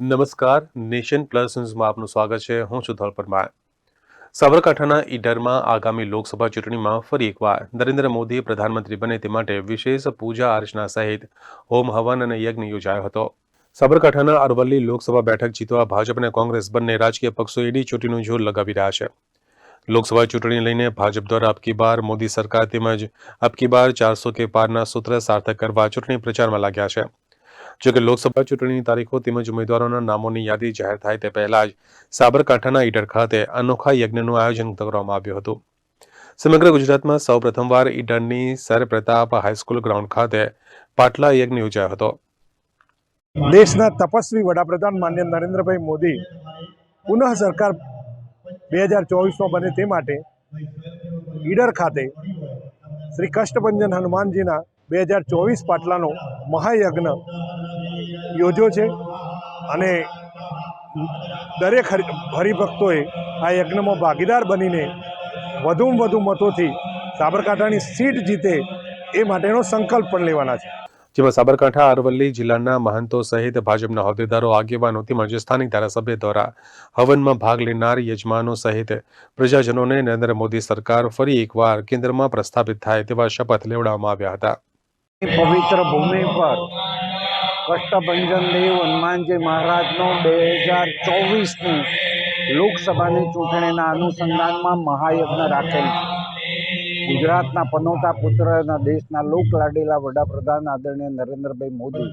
નમસ્કાર, nation plus ન્યૂઝમાં આપનું સ્વાગત છે. હું છું ધોલ પરમાર. સાબરકાંઠાના ઈડરમાં આગામી લોકસભા ચૂંટણીમાં ફરી એકવાર નરેન્દ્ર મોદી પ્રધાનમંત્રી બને તે માટે વિશેષ પૂજા અર્ચના સહિત હોમ હવન અને યજ્ઞ યોજાયો હતો. સાબરકાંઠાના અરવલ્લી લોકસભા બેઠક જીતવા ભાજપ અને કોંગ્રેસ બંને રાજકીય પક્ષો એડી ચૂંટણીનું જોર લગાવી રહ્યા છે. લોકસભા ચૂંટણી લઈને ભાજપ દ્વારા અબકી બાર, મોદી સરકાર તેમજ અબકી બાર ચારસો કે પારના સૂત્ર સાર્થક કરવા ચૂંટણી પ્રચારમાં લાગ્યા છે. જોકે લોકસભા ચૂંટણીની તારીખો તેમજ ઉમેદવારોના નામોની યાદી જાહેર થાય તે પહેલા જ સાબરકાંઠાના ઈડર ખાતે અનોખા યજ્ઞનું આયોજન કરવામાં આવ્યું હતું. સમગ્ર ગુજરાતમાં સૌ પ્રથમવાર ઈડરની sir Pratap high school ground ખાતે પાટલા યજ્ઞ યોજાયો હતો. દેશના તપસ્વી વડાપ્રધાન માન્ય નરેન્દ્રભાઈ મોદી પુનઃ સરકાર બે હજાર ચોવીસમાં બને તે માટે ઈડર ખાતે શ્રી કષ્ટભંજન હનુમાનજીના બે હજાર ચોવીસ પાટલાનો મહાયજ્ઞ યોજ્યો છે અને દરેક હરિ હરિભક્તોએ આ યજ્ઞમાં ભાગીદાર બનીને વધુમાં વધુ મતોથી સાબરકાંઠાની સીટ જીતે એ માટેનો સંકલ્પ પણ લેવાના છે. જેમાં સાબરકાંઠા અરવલ્લી જિલ્લાના મહંતો સહિત ભાજપના હોદ્દેદારો આગેવાનો તેમજ સ્થાનિક ધારાસભ્ય દ્વારા હવનમાં ભાગ લેનાર યજમાનો સહિત પ્રજાજનોને નરેન્દ્ર મોદી સરકાર ફરી એકવાર કેન્દ્રમાં પ્રસ્થાપિત થાય તેવા શપથ લેવડાવવામાં આવ્યા હતા. પવિત્ર ભૂમિ પર કષ્ટભંજન દેવ હનુમાનજી મહારાજનો બે હજાર ચોવીસની લોકસભાની ચૂંટણીના અનુસંધાનમાં મહાયજ્ઞ રાખેલ. ગુજરાતના પનોતા પુત્ર અને દેશના લોકલાડીલા વડાપ્રધાન આદરણીય નરેન્દ્રભાઈ મોદી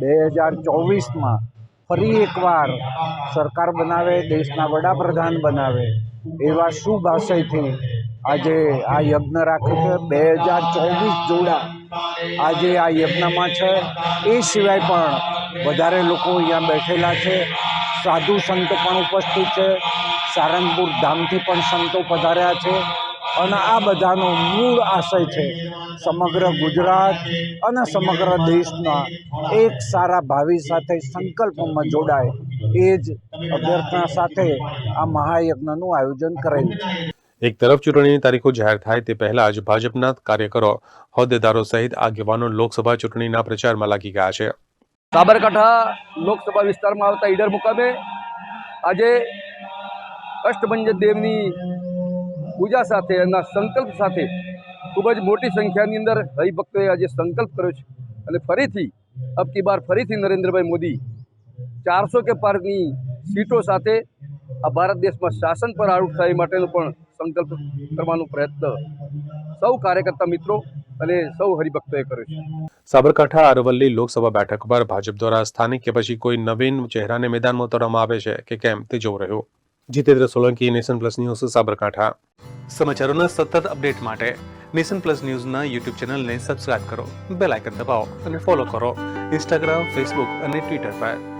બે હજાર ચોવીસમાં ફરી એકવાર સરકાર બનાવે, દેશના વડાપ્રધાન બનાવે એવા શુભ આશયથી આજે આ યજ્ઞ રાખે છે. બે હજાર ચોવીસ જોડા આજે આ યજ્ઞમાં છે. એ સિવાય પણ વધારે લોકો અહીંયા બેઠેલા છે. સાધુ સંતો પણ ઉપસ્થિત છે. સારંગપુર ધામથી પણ સંતો પધાર્યા છે. અને આ બધાનો મૂળ આશય છે સમગ્ર ગુજરાત અને સમગ્ર દેશના એક સારા ભાવિ સાથે સંકલ્પમાં જોડાય એ જ અભ્યર્થના સાથે આ મહાયજ્ઞનું આયોજન કરેલ છે. એક તરફ ચૂંટણીની તારીખો જાહેર થાય તે પહેલા જ ભાજપના કાર્યકરો હોદ્દેદારો સહિત આગેવાનો લોકસભા ચૂંટણીના પ્રચારમાં લાગી ગયા છે. સાબરકાંઠા લોકસભા વિસ્તારમાં આવતા ઈડર મુકામે આજે અષ્ટભંજ દેવની પૂજા સાથે એના સંકલ્પ સાથે ખૂબ જ મોટી સંખ્યાની અંદર હરિભક્તોએ આજે સંકલ્પ કર્યો છે. અને ફરીથી અબકી બાર ફરીથી નરેન્દ્રભાઈ મોદી ચારસો કે પારની સીટો સાથે આ ભારત દેશમાં શાસન પર આરૂઢ થાય માટેનો પણ સંકલ્પ કરવાનો પ્રયત્ન સૌ કાર્યકર્તા મિત્રો અને સૌ હરિભક્તોએ કર્યો છે. સાબરકાંઠા અરવલ્લી લોકસભા બેઠક પર ભાજપ દ્વારા સ્થાનિક કે પછી કોઈ નવીન ચહેરાને મેદાનમાં ઉતારવામાં આવે છે કે કેમ તે જોવું રહ્યું. Jitendra Solanki Nation Plus News Sabarkantha. સમાચારોના સતત અપડેટ માટે નેશન પ્લસ ન્યૂઝના યુટ્યુબ ચેનલને સબસ્ક્રાઇબ કરો બેલ આઇકન દબાવો અને ફોલો કરો. ઇન્સ્ટાગ્રામ ફેસબુક અને ટ્વિટર પર.